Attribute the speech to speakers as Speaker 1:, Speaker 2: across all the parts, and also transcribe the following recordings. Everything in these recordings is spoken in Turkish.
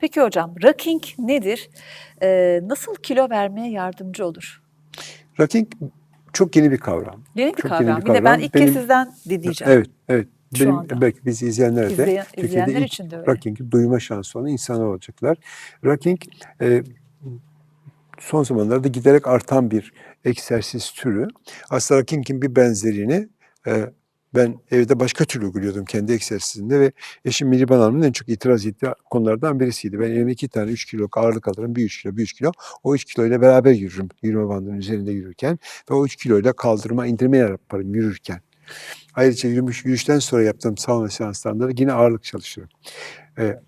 Speaker 1: Peki hocam, rocking nedir? Ee, nasıl kilo vermeye yardımcı olur?
Speaker 2: Rocking çok yeni bir kavram.
Speaker 1: Yeni bir
Speaker 2: Çok
Speaker 1: kavram.
Speaker 2: yeni bir
Speaker 1: Bir de ben
Speaker 2: kavram.
Speaker 1: ilk
Speaker 2: Benim-
Speaker 1: kez sizden dinleyeceğim.
Speaker 2: Evet, evet.
Speaker 1: Şu
Speaker 2: Benim
Speaker 1: anda.
Speaker 2: belki bizi izleyenler de
Speaker 1: İzleyen-
Speaker 2: Türkiye'de
Speaker 1: izleyenler için de öyle.
Speaker 2: Rocking'i duyma şansı olan insanlar olacaklar. Rocking e, son zamanlarda giderek artan bir egzersiz türü. Aslında Rocking'in bir benzerini e, ben evde başka türlü uyguluyordum kendi egzersizimde ve eşim Mihriban Hanım'ın en çok itiraz ettiği konulardan birisiydi. Ben elime iki tane 3 kilo ağırlık alırım. Bir 3 kilo, bir 3 kilo. O 3 kilo ile beraber yürürüm yürüme bandının üzerinde yürürken ve o 3 kilo ile kaldırma indirme yaparım yürürken. Ayrıca yürümüş, yürüyüşten sonra yaptığım sauna seanslarında da yine ağırlık çalışırım. E,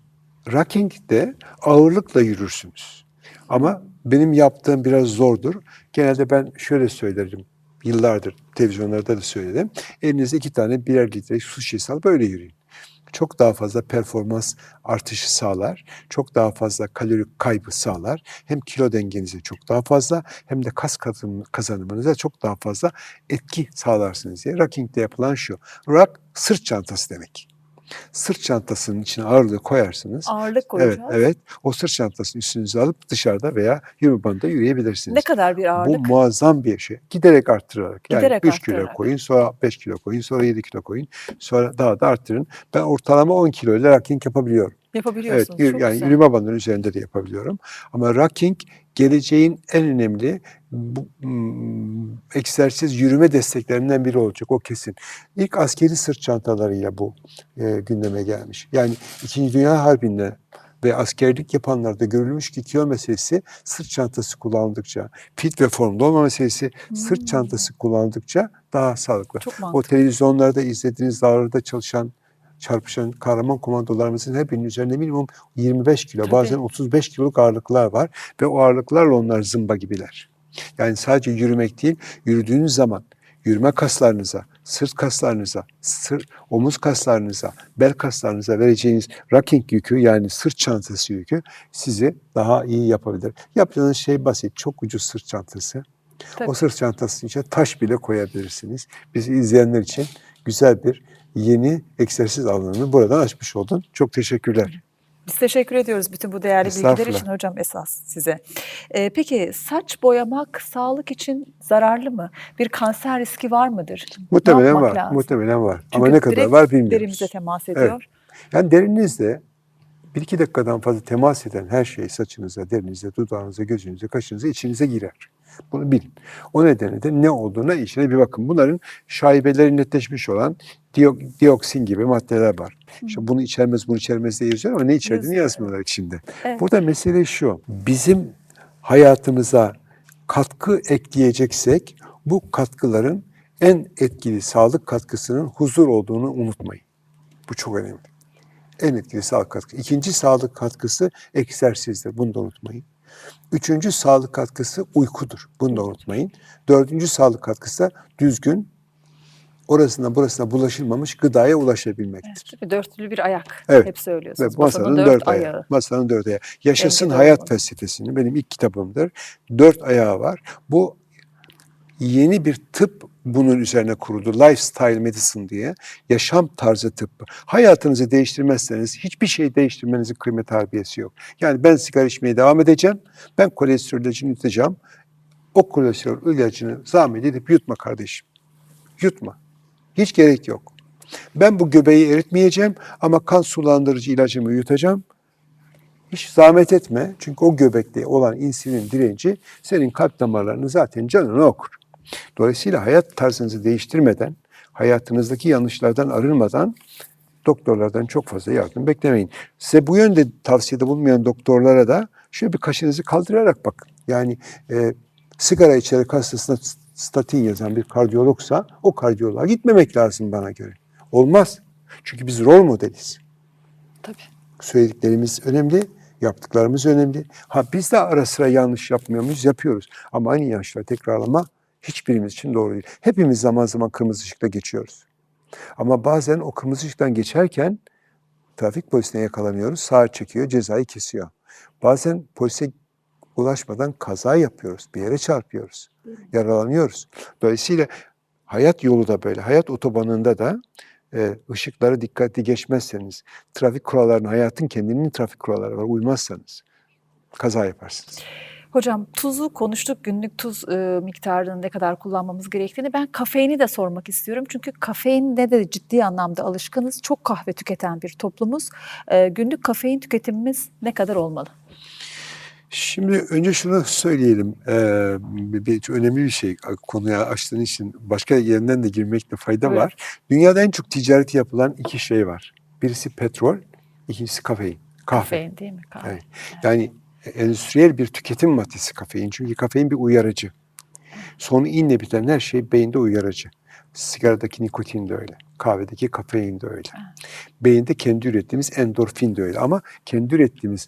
Speaker 2: Rocking'de ağırlıkla yürürsünüz. Ama benim yaptığım biraz zordur. Genelde ben şöyle söylerim. Yıllardır televizyonlarda da söyledim. Elinizde iki tane birer litre su şişesi alıp böyle yürüyün. Çok daha fazla performans artışı sağlar. Çok daha fazla kalori kaybı sağlar. Hem kilo dengenize çok daha fazla hem de kas kazanım- kazanımınıza çok daha fazla etki sağlarsınız diye. Rocking'de yapılan şu. Rock sırt çantası demek. Sırt çantasının içine ağırlığı koyarsınız.
Speaker 1: Ağırlık koyacağız.
Speaker 2: Evet, evet. O sırt çantasını üstünüze alıp dışarıda veya yürüme bandında yürüyebilirsiniz.
Speaker 1: Ne kadar bir
Speaker 2: Bu
Speaker 1: ağırlık?
Speaker 2: muazzam bir şey. Giderek arttırarak. Yani
Speaker 1: Giderek
Speaker 2: 3 kilo
Speaker 1: arttırarak.
Speaker 2: koyun, sonra 5 kilo koyun, sonra 7 kilo koyun. Sonra daha da arttırın. Ben ortalama 10 kilo ile rocking yapabiliyorum. Evet,
Speaker 1: Yapabiliyorsunuz.
Speaker 2: yürü-
Speaker 1: Çok
Speaker 2: yani
Speaker 1: güzel.
Speaker 2: yürüme bandının üzerinde de yapabiliyorum. Ama rocking geleceğin en önemli bu, mm, egzersiz yürüme desteklerinden biri olacak o kesin. İlk askeri sırt çantalarıyla bu e, gündeme gelmiş. Yani İkinci Dünya Harbi'nde ve askerlik yapanlarda görülmüş ki kilo meselesi sırt çantası kullandıkça, fit ve formda olma meselesi sırt
Speaker 1: Hmm.
Speaker 2: çantası kullandıkça daha sağlıklı.
Speaker 1: Çok
Speaker 2: O televizyonlarda izlediğiniz dağlarda çalışan çarpışan kahraman komandolarımızın hepinin üzerinde minimum 25 kilo
Speaker 1: Tabii.
Speaker 2: bazen 35 kiloluk ağırlıklar var ve o ağırlıklarla onlar zımba gibiler. Yani sadece yürümek değil, yürüdüğünüz zaman yürüme kaslarınıza, sırt kaslarınıza, sır, omuz kaslarınıza, bel kaslarınıza vereceğiniz rocking yükü yani sırt çantası yükü sizi daha iyi yapabilir. Yapacağınız şey basit, çok ucuz sırt çantası.
Speaker 1: Tabii.
Speaker 2: O sırt çantasının içine taş bile koyabilirsiniz. Bizi izleyenler için güzel bir yeni egzersiz alanını buradan açmış oldun. Çok teşekkürler.
Speaker 1: Biz teşekkür ediyoruz bütün bu değerli bilgiler için hocam esas size. Ee, peki saç boyamak sağlık için zararlı mı? Bir kanser riski var mıdır?
Speaker 2: Muhtemelen var.
Speaker 1: lazım?
Speaker 2: Muhtemelen var. Ama
Speaker 1: Çünkü
Speaker 2: ne kadar var bilmiyoruz.
Speaker 1: Derimize temas ediyor.
Speaker 2: Yani derinizde bir iki dakikadan fazla temas eden her şey saçınıza, derinize, dudağınıza, gözünüze, kaşınıza, içinize girer. Bunu bilin. O nedenle de ne olduğuna işine bir bakın. Bunların şaibeleri netleşmiş olan diok- dioksin gibi maddeler var. İşte bunu içermez, bunu içermez diye yazıyor ama ne içerdiğini yazmıyorlar içinde.
Speaker 1: Evet.
Speaker 2: Burada mesele şu. Bizim hayatımıza katkı ekleyeceksek bu katkıların en etkili sağlık katkısının huzur olduğunu unutmayın. Bu çok önemli. En etkili sağlık katkısı. İkinci sağlık katkısı egzersizdir. Bunu da unutmayın. Üçüncü sağlık katkısı uykudur. Bunu da unutmayın. Dördüncü sağlık katkısı da düzgün, orasına burasına bulaşılmamış gıdaya ulaşabilmektir.
Speaker 1: Mi? Dörtlü bir ayak.
Speaker 2: Evet.
Speaker 1: Hep söylüyorsunuz.
Speaker 2: Ve masanın
Speaker 1: dört,
Speaker 2: dört,
Speaker 1: ayağı.
Speaker 2: ayağı. Masanın dört ayağı. Yaşasın
Speaker 1: Dengede
Speaker 2: Hayat
Speaker 1: olmalı.
Speaker 2: felsefesini benim ilk kitabımdır. Dört ayağı var. Bu yeni bir tıp bunun üzerine kuruldu. Lifestyle medicine diye. Yaşam tarzı tıbbı. Hayatınızı değiştirmezseniz hiçbir şey değiştirmenizin kıymet harbiyesi yok. Yani ben sigara içmeye devam edeceğim. Ben kolesterol ilacını yutacağım. O kolesterol ilacını zahmet edip yutma kardeşim. Yutma. Hiç gerek yok. Ben bu göbeği eritmeyeceğim ama kan sulandırıcı ilacımı yutacağım. Hiç zahmet etme. Çünkü o göbekte olan insülin direnci senin kalp damarlarını zaten canını okur. Dolayısıyla hayat tarzınızı değiştirmeden, hayatınızdaki yanlışlardan arınmadan doktorlardan çok fazla yardım beklemeyin. Size bu yönde tavsiyede bulunmayan doktorlara da şöyle bir kaşınızı kaldırarak bakın. Yani e, sigara içerek hastasına statin yazan bir kardiyologsa o kardiyoloğa gitmemek lazım bana göre. Olmaz. Çünkü biz rol modeliz.
Speaker 1: Tabii.
Speaker 2: Söylediklerimiz önemli, yaptıklarımız önemli. Ha biz de ara sıra yanlış yapmıyor muyuz? Yapıyoruz. Ama aynı yanlışları tekrarlama hiçbirimiz için doğru değil. Hepimiz zaman zaman kırmızı ışıkta geçiyoruz. Ama bazen o kırmızı ışıktan geçerken trafik polisine yakalanıyoruz. Sağa çekiyor, cezayı kesiyor. Bazen polise ulaşmadan kaza yapıyoruz. Bir yere çarpıyoruz. Yaralanıyoruz. Dolayısıyla hayat yolu da böyle. Hayat otobanında da e, ışıkları dikkatli geçmezseniz, trafik kurallarına, hayatın kendinin trafik kuralları var, uymazsanız kaza yaparsınız.
Speaker 1: Hocam tuzu konuştuk günlük tuz e, miktarını ne kadar kullanmamız gerektiğini. Ben kafeini de sormak istiyorum. Çünkü kafeine de ciddi anlamda alışkınız. Çok kahve tüketen bir toplumuz. E, günlük kafein tüketimimiz ne kadar olmalı?
Speaker 2: Şimdi önce şunu söyleyelim. Ee, bir, önemli bir şey konuya açtığın için başka yerinden de girmekte fayda
Speaker 1: Buyurun.
Speaker 2: var. Dünyada en çok ticareti yapılan iki şey var. Birisi petrol, ikincisi kafein. Kahve.
Speaker 1: Kafein değil mi? Kahve.
Speaker 2: Evet. Yani endüstriyel bir tüketim maddesi kafein. Çünkü kafein bir uyarıcı. Sonu inle biten her şey beyinde uyarıcı. Sigaradaki nikotin de öyle. Kahvedeki kafein de öyle. Beyinde kendi ürettiğimiz endorfin de öyle. Ama kendi ürettiğimiz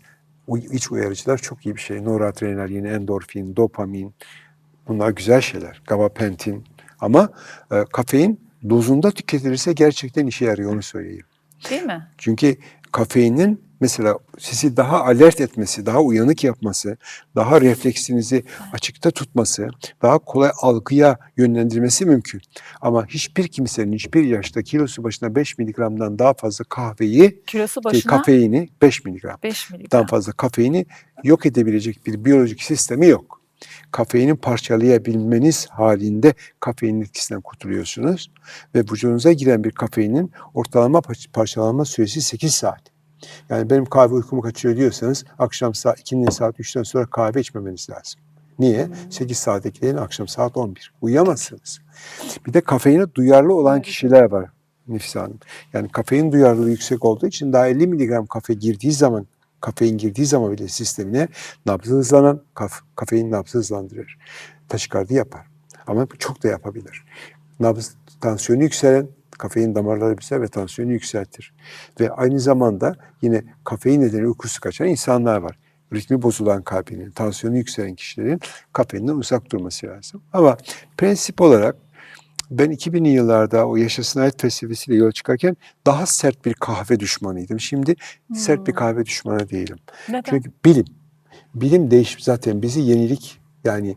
Speaker 2: iç uyarıcılar çok iyi bir şey. Noradrenalin, endorfin, dopamin. Bunlar güzel şeyler. Gabapentin. Ama e, kafein dozunda tüketilirse gerçekten işe yarıyor onu söyleyeyim.
Speaker 1: Değil mi?
Speaker 2: Çünkü kafeinin mesela sizi daha alert etmesi, daha uyanık yapması, daha refleksinizi açıkta tutması, daha kolay algıya yönlendirmesi mümkün. Ama hiçbir kimsenin hiçbir yaşta kilosu başına 5 miligramdan daha fazla kahveyi,
Speaker 1: Kilosu
Speaker 2: ki
Speaker 1: başına
Speaker 2: kafeini 5 miligram
Speaker 1: 5
Speaker 2: dan
Speaker 1: miligram.
Speaker 2: fazla kafeini yok edebilecek bir biyolojik sistemi yok. Kafeini parçalayabilmeniz halinde kafeinin etkisinden kurtuluyorsunuz ve vücudunuza giren bir kafeinin ortalama par- parçalanma süresi 8 saat. Yani benim kahve uykumu kaçırıyor diyorsanız akşam saat 2'nin saat 3'ten sonra kahve içmemeniz lazım. Niye? 8 saat ekleyin akşam saat 11. Uyuyamazsınız. Bir de kafeine duyarlı olan kişiler var Nefise Hanım. Yani kafein duyarlılığı yüksek olduğu için daha 50 miligram kafe girdiği zaman kafein girdiği zaman bile sistemine nabzı hızlanan kaf, kafein nabzı hızlandırır. Taşikardi yapar. Ama çok da yapabilir. Nabız tansiyonu yükselen kafein damarları bize ve tansiyonu yükseltir. Ve aynı zamanda yine kafein nedeniyle uykusu kaçan insanlar var. Ritmi bozulan kalbinin, tansiyonu yükselen kişilerin kafeinden uzak durması lazım. Ama prensip olarak ben 2000'li yıllarda o Yaşasın Hayat Festivali'yle yola çıkarken daha sert bir kahve düşmanıydım. Şimdi sert bir
Speaker 1: Hmm.
Speaker 2: kahve düşmanı değilim.
Speaker 1: Neden?
Speaker 2: Çünkü bilim, bilim değiş zaten bizi yenilik yani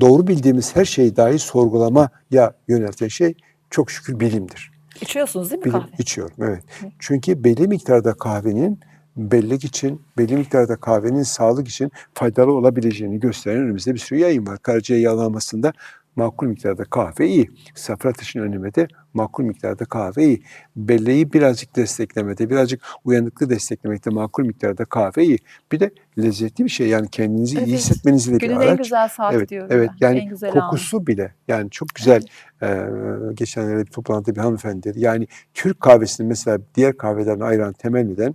Speaker 2: doğru bildiğimiz her şeyi dahi sorgulamaya yönelten şey çok şükür bilimdir.
Speaker 1: İçiyorsunuz değil mi
Speaker 2: Bilim
Speaker 1: kahve?
Speaker 2: içiyorum evet. Çünkü belli miktarda kahvenin bellek için, belli miktarda kahvenin sağlık için faydalı olabileceğini gösteren önümüzde bir sürü yayın var. Karaciğer yağlanmasında makul miktarda kahve iyi. Safra taşının önlemede makul miktarda kahve iyi. Belleği birazcık desteklemede, birazcık uyanıklı desteklemekte makul miktarda kahve iyi. Bir de lezzetli bir şey yani kendinizi iyi
Speaker 1: Evet.
Speaker 2: hissetmenizle bir
Speaker 1: Günün
Speaker 2: araç.
Speaker 1: en güzel saati
Speaker 2: Evet,
Speaker 1: diyorum
Speaker 2: evet. Yani
Speaker 1: en güzel anı.
Speaker 2: kokusu bile yani çok güzel. Ee, geçenlerde bir toplantıda bir hanımefendi dedi. Yani Türk kahvesini mesela diğer kahvelerden ayıran temel neden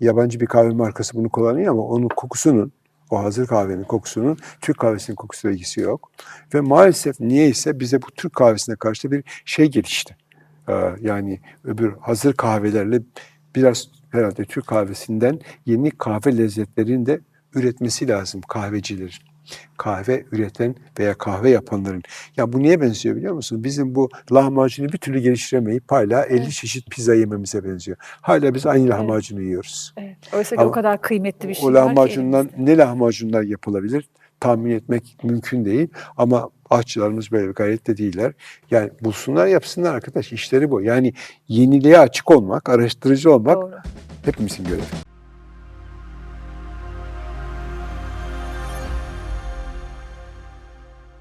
Speaker 2: yabancı bir kahve markası bunu kullanıyor ama onun kokusunun o hazır kahvenin kokusunun Türk kahvesinin kokusuyla ilgisi yok. Ve maalesef niyeyse bize bu Türk kahvesine karşı bir şey gelişti. Ee, yani öbür hazır kahvelerle biraz herhalde Türk kahvesinden yeni kahve lezzetlerini de üretmesi lazım kahvecilerin. Kahve üreten veya kahve yapanların. Ya bu niye benziyor biliyor musun? Bizim bu lahmacunu bir türlü geliştiremeyip hala 50
Speaker 1: Evet.
Speaker 2: çeşit pizza yememize benziyor. Hala biz aynı lahmacunu yiyoruz.
Speaker 1: Evet. Oysa ki
Speaker 2: Ama
Speaker 1: o kadar kıymetli bir şey
Speaker 2: o
Speaker 1: var
Speaker 2: lahmacundan
Speaker 1: elimizde.
Speaker 2: ne lahmacunlar yapılabilir tahmin etmek mümkün değil. Ama aşçılarımız böyle bir gayret de değiller. Yani bulsunlar yapsınlar arkadaş işleri bu. Yani yeniliğe açık olmak, araştırıcı olmak
Speaker 1: Doğru.
Speaker 2: hepimizin görevi.